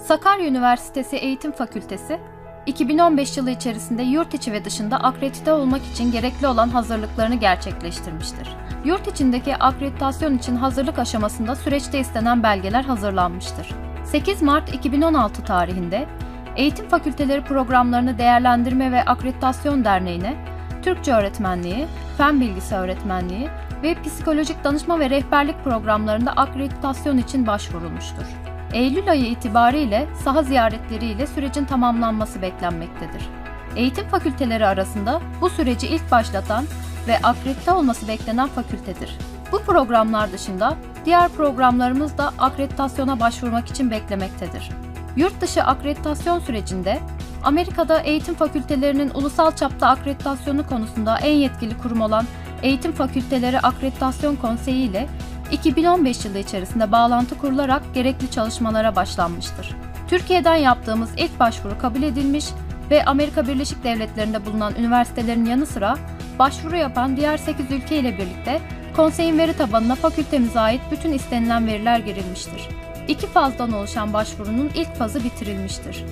Sakarya Üniversitesi Eğitim Fakültesi, 2015 yılı içerisinde yurt içi ve dışında akredite olmak için gerekli olan hazırlıklarını gerçekleştirmiştir. Yurt içindeki akreditasyon için hazırlık aşamasında süreçte istenen belgeler hazırlanmıştır. 8 Mart 2016 tarihinde Eğitim Fakülteleri Programlarını Değerlendirme ve Akreditasyon Derneği'ne Türkçe öğretmenliği, fen bilgisi öğretmenliği ve psikolojik danışma ve rehberlik programlarında akreditasyon için başvurulmuştur. Eylül ayı itibariyle saha ziyaretleriyle sürecin tamamlanması beklenmektedir. Eğitim fakülteleri arasında bu süreci ilk başlatan ve akredite olması beklenen fakültedir. Bu programlar dışında diğer programlarımız da akreditasyona başvurmak için beklemektedir. Yurt dışı akreditasyon sürecinde Amerika'da eğitim fakültelerinin ulusal çapta akreditasyonu konusunda en yetkili kurum olan Eğitim Fakülteleri Akreditasyon Konseyi ile 2015 yılı içerisinde bağlantı kurularak gerekli çalışmalara başlanmıştır. Türkiye'den yaptığımız ilk başvuru kabul edilmiş ve Amerika Birleşik Devletleri'nde bulunan üniversitelerin yanı sıra başvuru yapan diğer 8 ülke ile birlikte konseyin veri tabanına fakültemize ait bütün istenilen veriler girilmiştir. İki fazdan oluşan başvurunun ilk fazı bitirilmiştir.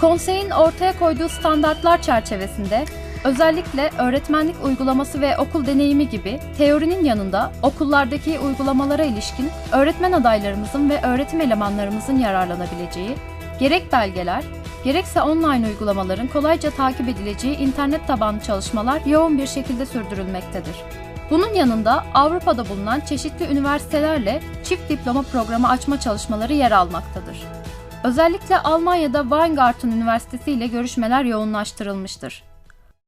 Konseyin ortaya koyduğu standartlar çerçevesinde özellikle öğretmenlik uygulaması ve okul deneyimi gibi teorinin yanında okullardaki uygulamalara ilişkin öğretmen adaylarımızın ve öğretim elemanlarımızın yararlanabileceği gerek belgeler, gerekse online uygulamaların kolayca takip edileceği internet tabanlı çalışmalar yoğun bir şekilde sürdürülmektedir. Bunun yanında Avrupa'da bulunan çeşitli üniversitelerle çift diploma programı açma çalışmaları yer almaktadır. Özellikle Almanya'da Weingarten Üniversitesi ile görüşmeler yoğunlaştırılmıştır.